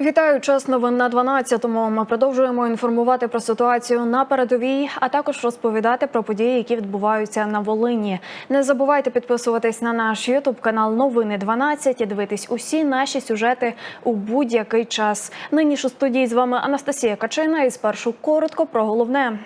Вітаю час новин на 12-му. Ми продовжуємо інформувати про ситуацію на передовій, а також розповідати про події, які відбуваються на Волині. Не забувайте підписуватись на наш Ютуб канал Новини 12 і дивитись усі наші сюжети у будь-який час. Нині ж у студії з вами Анастасія Качина. І спершу коротко про головне.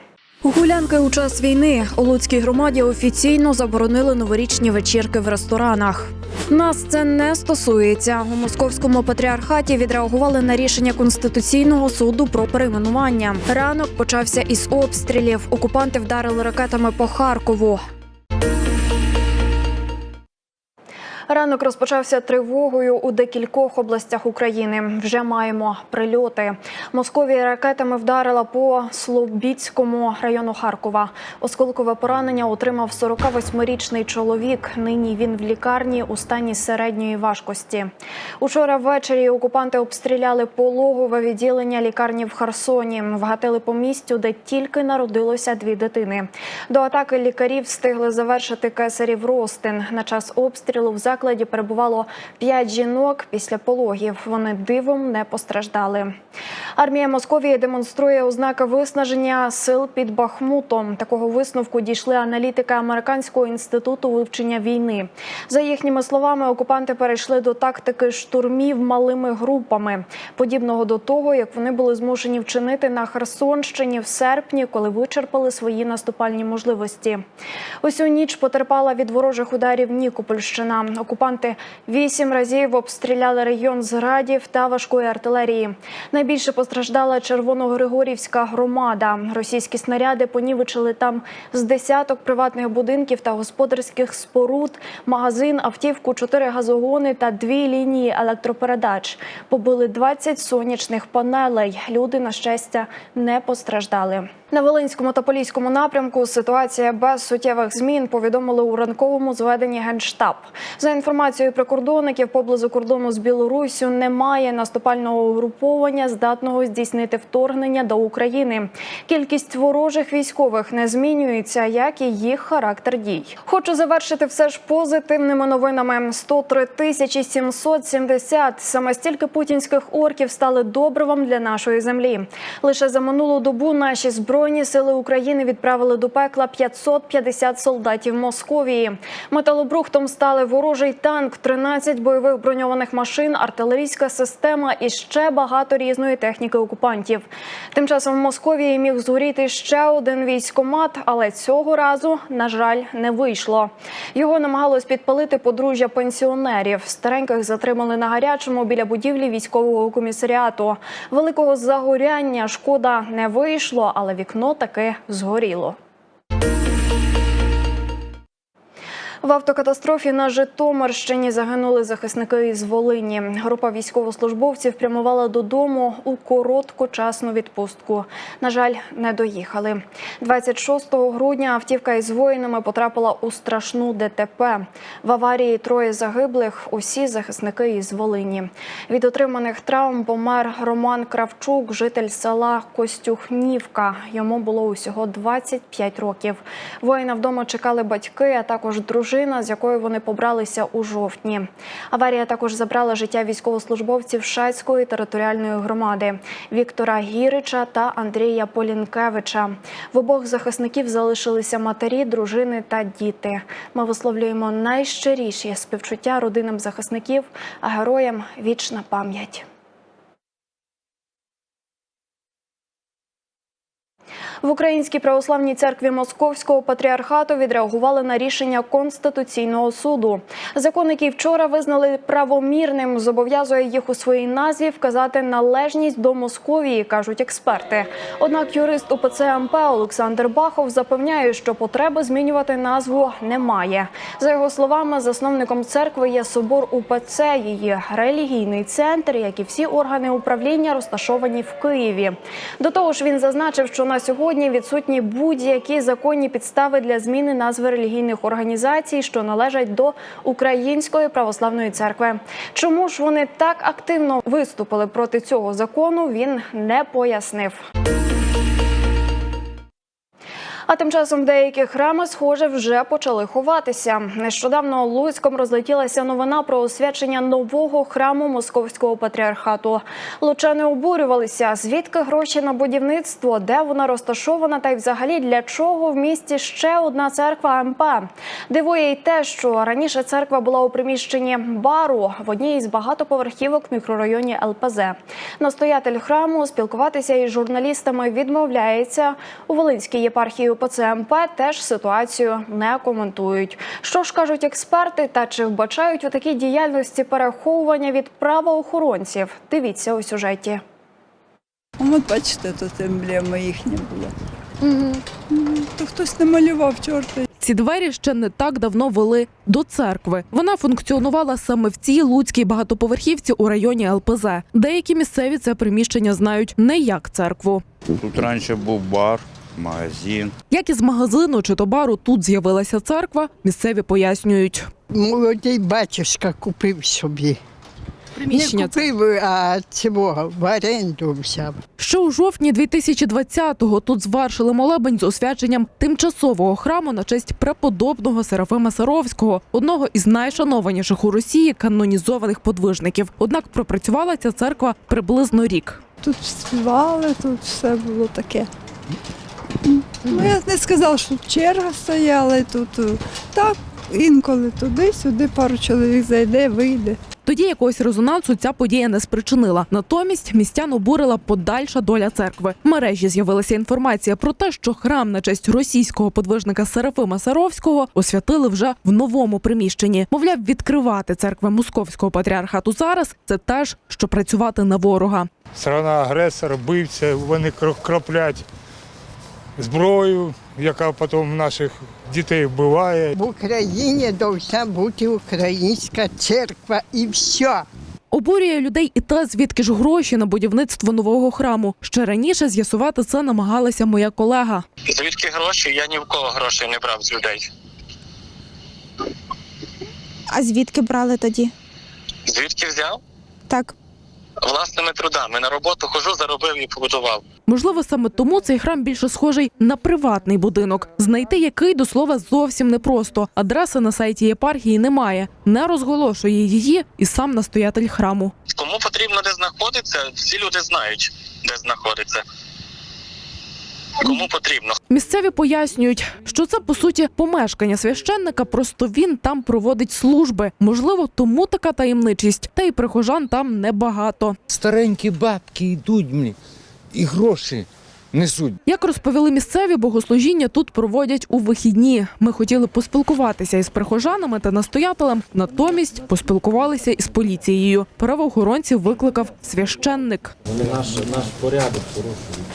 Гулянки у час війни у Луцькій громаді офіційно заборонили новорічні вечірки в ресторанах. Нас це не стосується. У московському патріархаті відреагували на рішення конституційного суду про перейменування. Ранок почався із обстрілів. Окупанти вдарили ракетами по Харкову. Ранок розпочався тривогою у декількох областях України. Вже маємо прильоти. Московія ракетами вдарила по Слобідському району Харкова. Осколкове поранення отримав 48-річний чоловік. Нині він в лікарні у стані середньої важкості. Учора ввечері окупанти обстріляли пологове відділення лікарні в Херсоні. Вгатили по місцю, де тільки народилося дві дитини. До атаки лікарів встигли завершити кесарів Ростин. На час обстрілу в закладі перебувало п'ять жінок. Після пологів вони дивом не постраждали. Армія Московії демонструє ознаки виснаження сил під Бахмутом. Такого висновку дійшли аналітики американського інституту вивчення війни. За їхніми словами, окупанти перейшли до тактики штурмів малими групами, подібного до того, як вони були змушені вчинити на Херсонщині в серпні, коли вичерпали свої наступальні можливості. Усю ніч потерпала від ворожих ударів Нікопольщина. Окупанти вісім разів обстріляли регіон з та важкої артилерії. Найбільше постраждала Червоногригорівська громада. Російські снаряди понівечили там з десяток приватних будинків та господарських споруд, магазин, автівку, чотири газогони та дві лінії електропередач. Побили 20 сонячних панелей. Люди, на щастя, не постраждали. На Волинському та Поліському напрямку ситуація без суттєвих змін повідомили у ранковому зведенні Генштаб. Інформацією прикордонників, поблизу кордону з Білоруссю немає наступального угруповання, здатного здійснити вторгнення до України. Кількість ворожих військових не змінюється, як і їх характер дій. Хочу завершити все ж позитивними новинами. 103 тисячі 770. Саме стільки путінських орків стали добривом для нашої землі. Лише за минулу добу наші збройні сили України відправили до пекла 550 солдатів Московії. Металобрухтом стали ворожий танк, 13 бойових броньованих машин, артилерійська система і ще багато різної техніки окупантів. Тим часом в Московії міг згоріти ще один військомат, але цього разу, на жаль, не вийшло. Його намагалось підпалити подружжя пенсіонерів. Стареньких затримали на гарячому біля будівлі військового комісаріату. Великого загоряння шкода не вийшло, але вікно таки згоріло. В автокатастрофі на Житомирщині загинули захисники із Волині. Група військовослужбовців прямувала додому у короткочасну відпустку. На жаль, не доїхали. 26 грудня автівка із воїнами потрапила у страшну ДТП. В аварії троє загиблих. Усі захисники із Волині. Від отриманих травм помер Роман Кравчук, житель села Костюхнівка. Йому було усього 25 років. Воїна вдома чекали батьки, а також дружина дружина, з якою вони побралися у жовтні. Аварія також забрала життя військовослужбовців Шацької територіальної громади Віктора Гірича та Андрія Полінкевича. В обох захисників залишилися матері, дружини та діти. Ми висловлюємо найщиріші співчуття родинам захисників, а героям вічна пам'ять. В Українській православній церкві Московського патріархату відреагували на рішення Конституційного суду. Закон, який вчора визнали правомірним, зобов'язує їх у своїй назві вказати належність до Московії, кажуть експерти. Однак юрист УПЦ МП Олександр Бахов запевняє, що потреби змінювати назву немає. За його словами, засновником церкви є собор УПЦ, її релігійний центр, як і всі органи управління розташовані в Києві. До того ж, він зазначив, що на сьогодні відсутні будь-які законні підстави для зміни назви релігійних організацій, що належать до Української православної церкви. Чому ж вони так активно виступили проти цього закону? Він не пояснив. А тим часом деякі храми, схоже, вже почали ховатися. Нещодавно Луцьком розлетілася новина про освячення нового храму московського патріархату. Лучани обурювалися, звідки гроші на будівництво, де вона розташована, та й взагалі для чого в місті ще одна церква АМП. Дивує й те, що раніше церква була у приміщенні бару в одній із багатоповерхівок в мікрорайоні ЛПЗ. Настоятель храму спілкуватися із журналістами відмовляється. У Волинській єпархії УПЦ МП теж ситуацію не коментують. Що ж кажуть експерти, та чи вбачають у такій діяльності переховування від правоохоронців? Дивіться у сюжеті. От бачите, тут емблема їхня була. Угу. То хтось намалював чорта. Ці двері ще не так давно вели до церкви. Вона функціонувала саме в цій луцькій багатоповерхівці у районі ЛПЗ. Деякі місцеві це приміщення знають не як церкву. Тут раніше був бар, магазин. Як із магазину чи то бару тут з'явилася церква, місцеві пояснюють. Молодий батюшка купив собі. Не купив, а цього в оренду взяв. Ще у жовтні 2020-го тут звершили молебень з освяченням тимчасового храму на честь преподобного Серафима Саровського, одного із найшанованіших у Росії канонізованих подвижників. Однак пропрацювала ця церква приблизно рік. Тут співали, тут все було таке. Ну, я не сказала, що черга стояла, і тут е, так, інколи туди-сюди пару чоловік зайде, вийде. Тоді якогось резонансу ця подія не спричинила. Натомість містян обурила подальша доля церкви. В мережі з'явилася інформація про те, що храм на честь російського подвижника Серафима Саровського освятили вже в новому приміщенні. Мовляв, відкривати церкви московського патріархату зараз це теж що працювати на ворога. Страна агресор, бивця, вони кро- краплять зброю, яка потім наших дітей вбиває. В Україні повинна бути українська церква і все. Обурює людей і те, звідки ж гроші на будівництво нового храму. Ще раніше з'ясувати це намагалася моя колега. Звідки гроші? Я ні в кого грошей не брав з людей. А звідки брали тоді? Звідки взяв? Так. Власними трудами. На роботу хожу, заробив і побудував. Можливо, саме тому цей храм більше схожий на приватний будинок, знайти який до слова зовсім непросто. Адреси на сайті єпархії немає, не розголошує її і сам настоятель храму. Кому потрібно де знаходиться, всі люди знають, де знаходиться. Кому потрібно. Місцеві пояснюють, що це по суті помешкання священника, просто він там проводить служби. Можливо, тому така таємничість, та й прихожан там небагато. старенькі бабки йдуть мені і гроші несуть. Як розповіли місцеві, богослужіння тут проводять у вихідні. Ми хотіли поспілкуватися із прихожанами та настоятелем, натомість поспілкувалися із поліцією. Правоохоронців викликав священник. Вони наш, наш порядок порушують.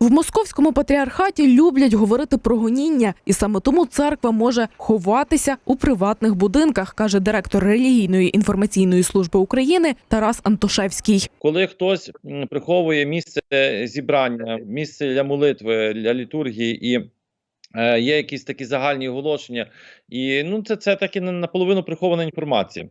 В московському патріархаті люблять говорити про гоніння, і саме тому церква може ховатися у приватних будинках, каже директор релігійної інформаційної служби України Тарас Антошевський. Коли хтось приховує місце зібрання, місце для молитви, для літургії і е, є якісь такі загальні оголошення, і ну це, це таки на- наполовину прихована інформація.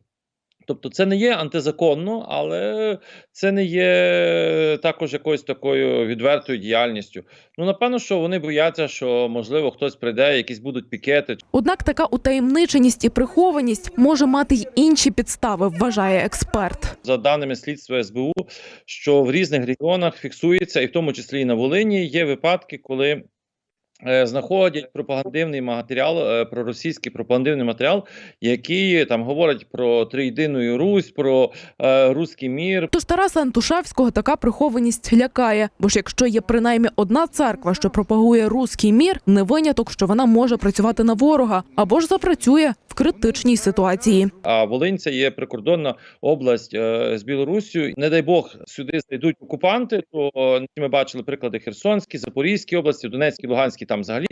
Тобто це не є антизаконно, але це не є також якоюсь такою відвертою діяльністю. Ну напевно, що вони бояться, що можливо хтось прийде, якісь будуть пікети Однак така утаємниченість і прихованість може мати й інші підстави, вважає експерт. За даними слідства СБУ, що в різних регіонах фіксується, і в тому числі і на Волині, є випадки, коли знаходять пропагандивний матеріал, е, проросійський пропагандивний матеріал, який там говорить про триєдину Русь, про е, руський мір, Тож Тараса Антушевського така прихованість лякає. Бо ж якщо є принаймні одна церква, що пропагує руський мір, не виняток, що вона може працювати на ворога або ж запрацює в критичній ситуації. А Волинь це є прикордонна область е, з Білоруссю. Не дай Бог сюди зайдуть окупанти. То е, ми бачили приклади Херсонській, Запорізькій області, Донецькій, Луганській. Там взагалі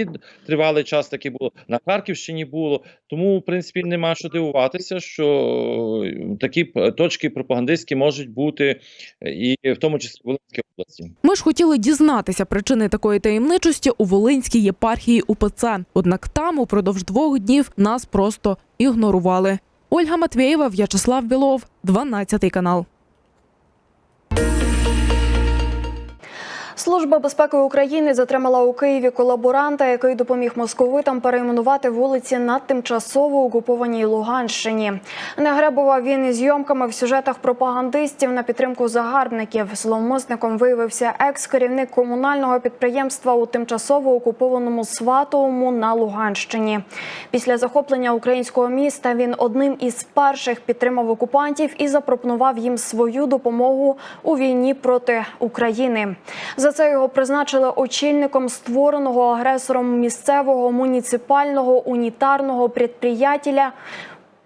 тривалий час таки було на Харківщині. Було тому, в принципі, нема що дивуватися, що е, такі точки пропагандистські можуть бути е, і в тому числі в Волинській області. Ми ж хотіли дізнатися причини такої таємничості у Волинській єпархії УПЦ. Однак там упродовж двох днів нас просто ігнорували. Ольга Матвєєва, В'ячеслав Білов, 12 канал. Служба безпеки України затримала у Києві колаборанта, який допоміг московитам перейменувати вулиці на тимчасово окупованій Луганщині. Не гребував він із зйомками в сюжетах пропагандистів на підтримку загарбників. Зловмисником виявився екс-керівник комунального підприємства у тимчасово окупованому Сватовому на Луганщині. Після захоплення українського міста він одним із перших підтримав окупантів і запропонував їм свою допомогу у війні проти України. За це його призначили очільником створеного агресором місцевого муніципального унітарного підприятеля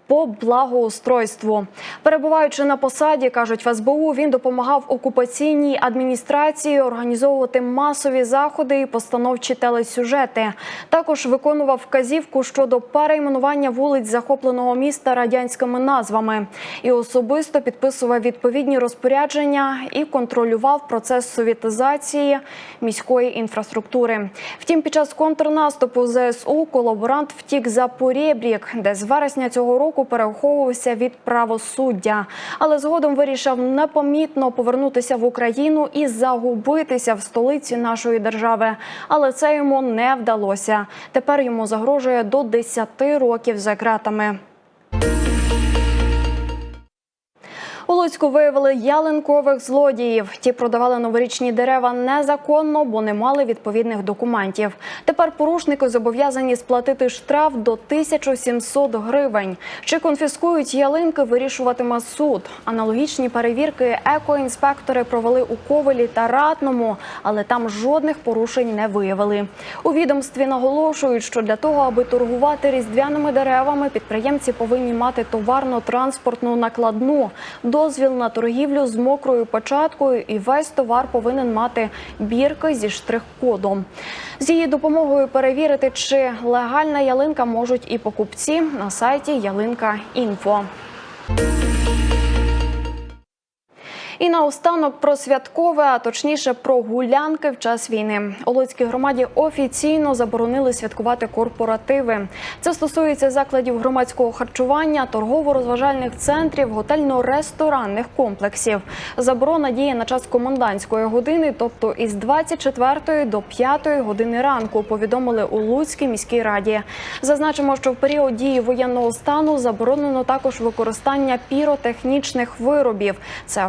по благоустройству. Перебуваючи на посаді, кажуть в СБУ, він допомагав окупаційній адміністрації організовувати масові заходи і постановчі телесюжети. Також виконував вказівку щодо перейменування вулиць захопленого міста радянськими назвами і особисто підписував відповідні розпорядження і контролював процес совєтизації міської інфраструктури. Втім, під час контрнаступу ЗСУ колаборант втік за Порєбрік, де з вересня цього року переховувався від правосуддя, але згодом вирішив непомітно повернутися в Україну і загубитися в столиці нашої держави. Але це йому не вдалося. Тепер йому загрожує до 10 років за ґратами. Луцьку виявили ялинкових злодіїв. Ті продавали новорічні дерева незаконно, бо не мали відповідних документів. Тепер порушники зобов'язані сплатити штраф до 1700 гривень. Чи конфіскують ялинки, вирішуватиме суд. Аналогічні перевірки екоінспектори провели у Ковелі та Ратному, але там жодних порушень не виявили. У відомстві наголошують, що для того, аби торгувати різдвяними деревами, підприємці повинні мати товарно-транспортну накладну дозвіл на торгівлю з мокрою початкою, і весь товар повинен мати бірки зі штрих-кодом. З її допомогою перевірити, чи легальна ялинка можуть і покупці на сайті Ялинка Інфо. І наостанок про святкове, а точніше про гулянки в час війни. У Луцькій громаді офіційно заборонили святкувати корпоративи. Це стосується закладів громадського харчування, торгово-розважальних центрів, готельно-ресторанних комплексів. Заборона діє на час комендантської години, тобто із 24 до 5 години ранку. Повідомили у Луцькій міській раді. Зазначимо, що в період дії воєнного стану заборонено також використання піротехнічних виробів. Це